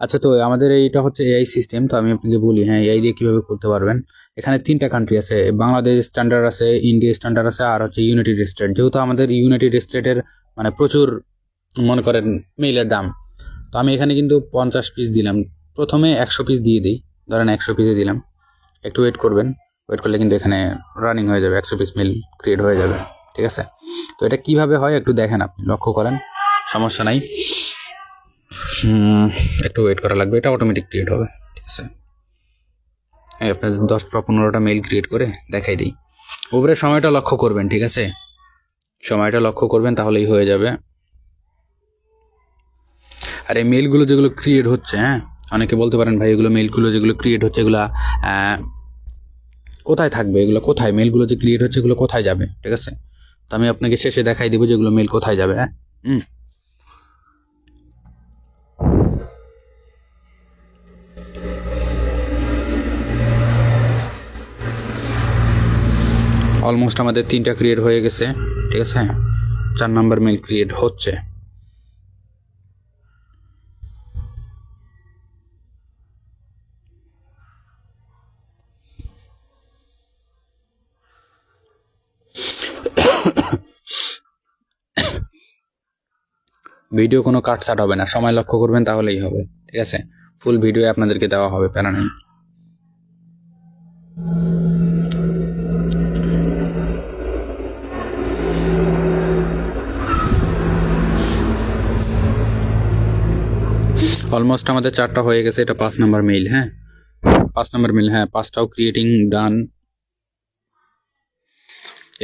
আচ্ছা তো আমাদের এইটা হচ্ছে এআই সিস্টেম তো আমি আপনাকে বলি হ্যাঁ এআই দিয়ে কীভাবে করতে পারবেন। এখানে তিনটা কান্ট্রি আছে বাংলাদেশ স্ট্যান্ডার্ড আছে ইন্ডিয়া স্ট্যান্ডার্ড আছে, আর হচ্ছে ইউনাইটেড স্টেট যেহেতু আমাদের ইউনাইটেড স্টেটের মানে প্রচুর, মনে করেন মেইলের দাম। তো আমি এখানে কিন্তু পঞ্চাশ পিস দিলাম। প্রথমে একশো পিস দিয়ে দিই। ধরেন একশো পিসে দিলাম। একটু ওয়েট করবেন। ওয়েট করলে কিন্তু এখানে রানিং হয়ে যাবে, একশো পিস মেল ক্রিয়েট হয়ে যাবে। ঠিক আছে? তো এটা কীভাবে হয় একটু দেখেন আপনি, লক্ষ্য করেন। সমস্যা নাই। একটু ওয়েট করা লাগবে, এটা অটোমেটিক ক্রিয়েট হবে, ঠিক আছে? এই আপনার দশ বা পনেরোটা মেল ক্রিয়েট করে দেখাই দিই। উপরে সময়টা লক্ষ্য করবেন, ঠিক আছে? সময়টা লক্ষ্য করবেন, তাহলেই হয়ে যাবে। আর এই মেলগুলো যেগুলো ক্রিয়েট হচ্ছে হ্যাঁ? অনেকে বলতে পারেন, ভাই, এগুলো মেলগুলো যেগুলো ক্রিয়েট হচ্ছে, এগুলো কোথায় থাকবে? এগুলো কোথায়? মেলগুলো যে ক্রিয়েট হচ্ছে, এগুলো কোথায় যাবে? ঠিক আছে? তো আমি আপনাকে শেষে দেখাই দিব যে এগুলো মেল কোথায় যাবে হ্যাঁ? অলমোস্ট আমাদের তিনটা ক্রিয়েট হয়ে গেছে, ঠিক আছে? চার নাম্বার মেল ক্রিয়েট হচ্ছে। ভিডিও কোনো কাটছাট হবে না। সময় লক্ষ্য করবেন, তাহলেই হবে, ঠিক আছে? ফুল ভিডিও আপনাদেরকে দেওয়া হবে, প্যারা নেই। অলমোস্ট আমাদের চারটা হয়ে গেছে, এটা পাঁচ নাম্বার মেইল হ্যাঁ? পাঁচ নাম্বার মেইল হ্যাঁ পাঁচটাও ক্রিয়েটিং ডান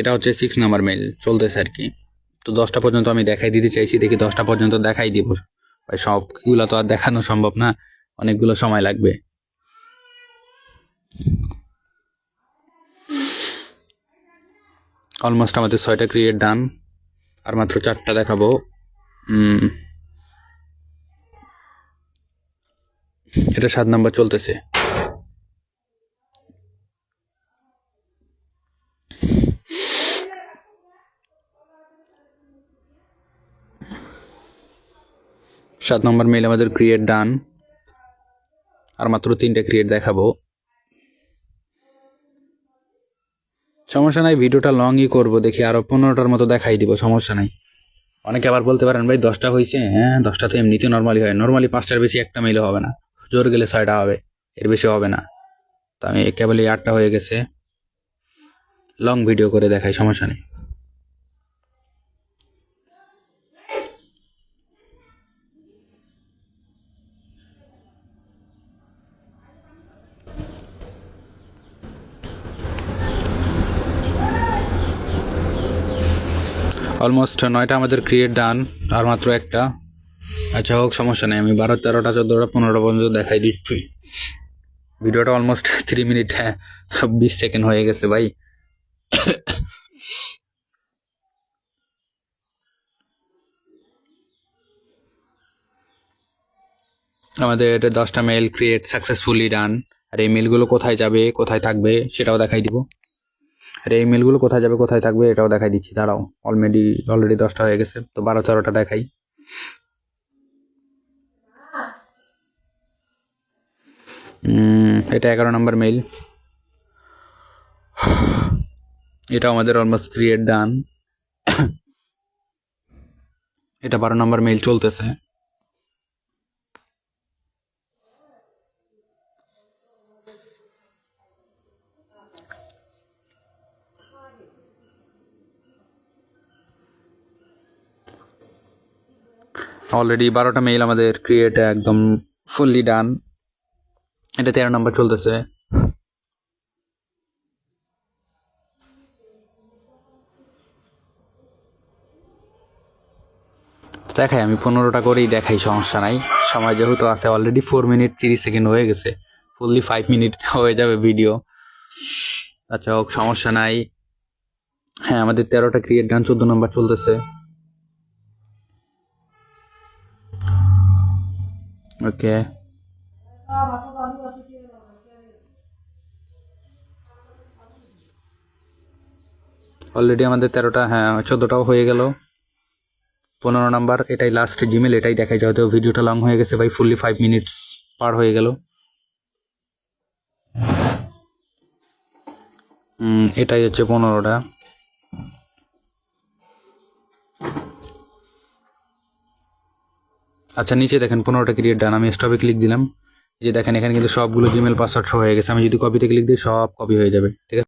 এটা হচ্ছে সিক্স নাম্বার মেইল চলতেছে আর কি। তো দশটা পর্যন্ত আমি দেখাই দিতে চাইছি, দেখি দশটা পর্যন্ত দেখাই দিব। ভাই, সবগুলো তো আর দেখানো সম্ভব না, অনেকগুলো সময় লাগবে। অলমোস্ট আমাদের ছয়টা ক্রিয়েট ডান আর মাত্র চারটা দেখাবো। এটা সাত নাম্বার চলতেছে। সাত নম্বর মেল আমাদের ক্রিয়েট ডান আর মাত্র তিনটে ক্রিয়েট দেখাবো। সমস্যা নাই, ভিডিওটা লংই করব, দেখি আরও পনেরোটার মতো দেখাই দিব, সমস্যা নাই। অনেকে আবার বলতে পারেন, ভাই, দশটা হয়েছে হ্যাঁ দশটা তো এমনিতে নর্মালি হয়। নর্মালি পাঁচটার বেশি একটা মেলে হবে না। জোর গেলে ছয়টা হবে, এর বেশি হবে না। তো আমি কেবলই আটটা হয়ে গেছে। লং ভিডিও করে দেখাই, সমস্যা নেই। অলমোস্ট নয়টা আমাদের ক্রিয়েট ডান আর মাত্র একটা। আচ্ছা হোক, সমস্যা নেই। আমি বারো, তেরোটা, চোদ্দোটা, পনেরোটা পর্যন্ত দেখাই দিচ্ছি। ভিডিওটা অলমোস্ট থ্রি মিনিট হ্যাঁ বিশ সেকেন্ড হয়ে গেছে ভাই। আমাদের দশটা মেল ক্রিয়েট সাকসেসফুলি ডান আর এই মেলগুলো কোথায় যাবে, কোথায় থাকবে, সেটাও দেখাই দিব। আর এই মেলগুলো কোথায় যাবে, কোথায় থাকবে, এটাও দেখাই দিচ্ছি। দাঁড়াও অলরেডি অলরেডি দশটা হয়ে গেছে। তো বারো, তেরোটা দেখাই। এটা এগারো নম্বর মেইল এটা আমাদের অলমোস্ট ক্রিয়েট ডান এটা বারো নম্বর মেইল চলতেছে। অলরেডি বারোটা মেইল আমাদের ক্রিয়েট একদম ফুললি ডান এটা তেরো নম্বর চলতেছে। দেখাই, আমি পনেরোটা করেই দেখাই, সমস্যা নাই। সময় যেহেতু আছে অলরেডি ফোর মিনিট তিরিশ সেকেন্ড হয়ে গেছে। ফুললি ফাইভ মিনিট হয়ে যাবে ভিডিও আচ্ছা হোক, সমস্যা নাই। হ্যাঁ আমাদের তেরোটা ক্রিয়েট গান চোদ্দ নম্বর চলতেছে। ওকে অলরেডি আমাদের তেরোটা হ্যাঁ চোদ্দোটাও হয়ে গেল। পনেরো নাম্বার, এটাই লাস্ট জিমেল এটাই দেখাই তো ভিডিওটা লং হয়ে গেছে ভাই ফুললি ফাইভ মিনিটস পার হয়ে গেল। এটাই হচ্ছে পনেরোটা। আচ্ছা নিচে দেখেন, পনেরোটা ক্রিয়েট ডান আমি স্টপে ক্লিক দিলাম। যে দেখেন, এখানে কিন্তু সবগুলো জিমেল পাসওয়ার্ড হয়ে গেছে। আমি যদি কপিতে ক্লিক দিই, সব কপি হয়ে যাবে, ঠিক আছে?